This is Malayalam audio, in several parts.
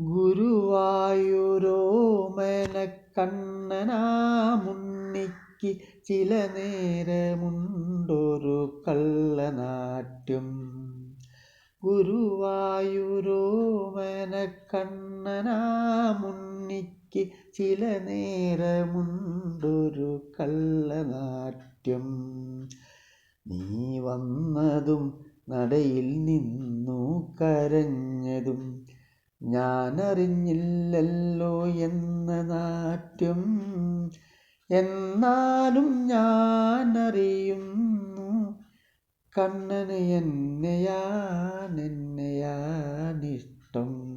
ഗുരുവായൂരോമനക്കണ്ണനാമുണ്ണിക്ക് ചില നേരമുണ്ടൊരു കള്ളനാട്യം. ഗുരുവായൂരോമനക്കണ്ണനാമുണ്ണിക്ക് ചില നേരമുണ്ടൊരു കള്ളനാട്യം. നീ വന്നതും നടയിൽ നിന്നു കരഞ്ഞതും ഞാനറിഞ്ഞില്ലല്ലോ എന്ന നാട്യം എന്നാലും ഞാനറിയുന്നു കണ്ണന് എന്നെയാണെന്നെയാണിഷ്ടം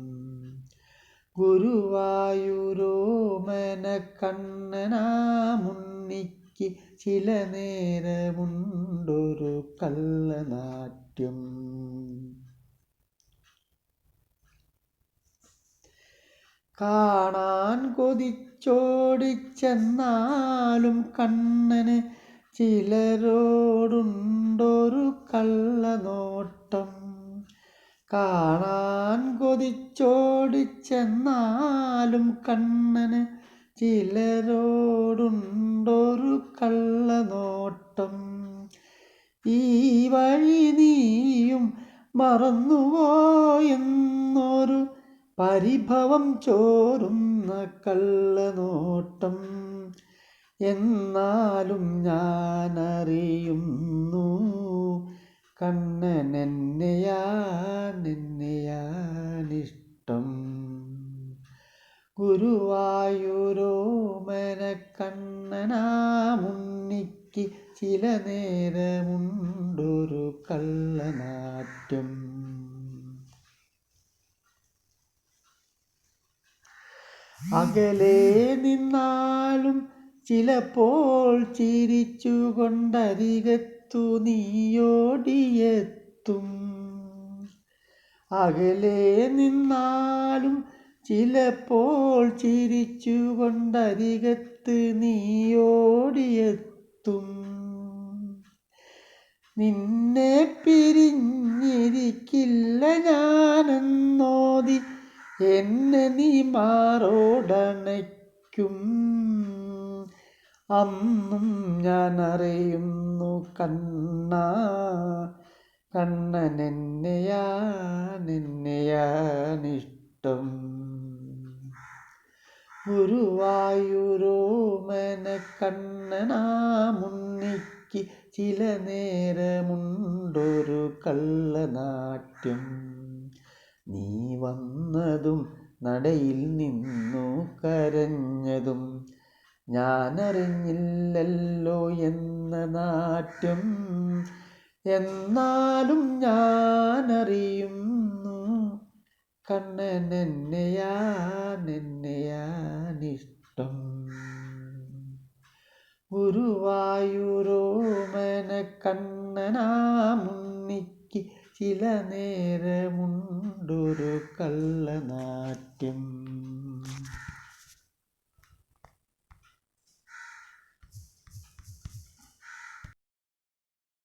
ഗുരുവായൂരോമന കണ്ണനാമുണ്ണിക്ക് ചില നേരമുണ്ടൊരു കള്ളനാട്യം. കാണാൻ കൊതിച്ചോടിച്ചെന്നാലും കണ്ണന് ചിലരോടുണ്ടൊരു കള്ളനോട്ടം. കാണാൻ കൊതിച്ചോടിച്ചെന്നാലും കണ്ണന് ചിലരോടുണ്ടൊരു കള്ളനോട്ടം. ഈ വഴി നീയും എന്നൊരു പരിഭവം ചോരുന്ന കള്ളനോട്ടം എന്നാലും ഞാനറിയുന്നു. കണ്ണനെന്നെയാണെന്നെയാണിഷ്ടം ഗുരുവായൂരോമന കണ്ണനാമുണ്ണിക്ക് ചില നേരമുണ്ടൊരു കള്ളനാട്യം. അകലെ നിന്നാലും ചിലപ്പോൾ ചിരിച്ചുകൊണ്ടരികത്തു നീയോടിയെത്തും. അകലെ നിന്നാലും ചിലപ്പോൾ ചിരിച്ചുകൊണ്ടരികത്ത് നീയോടിയെത്തും. നിന്നെ എന്നെ നീ മാറോടണയ്ക്കും. അന്നും ഞാൻ അറിയുന്നു കണ്ണ. കണ്ണനെന്നെയാണെന്നെയാണിഷ്ടം ഗുരുവായൂരോമന കണ്ണനാമുണ്ണിക്ക് ചില നേരമുണ്ടൊരു കള്ളനാട്യം. നീ വന്നതും നടയിൽ നിന്നു കരഞ്ഞതും ഞാനറിഞ്ഞില്ലല്ലോ എന്ന നാട്യം എന്നാലും ഞാനറിയുന്നു. കണ്ണനെന്നെയാനെന്നെയാനിഷ്ടം ഗുരുവായൂരോമന കണ്ണനാമുണ്ണിക്ക് ചില നേരമുണ്ടൊരു കള്ളനാട്യം.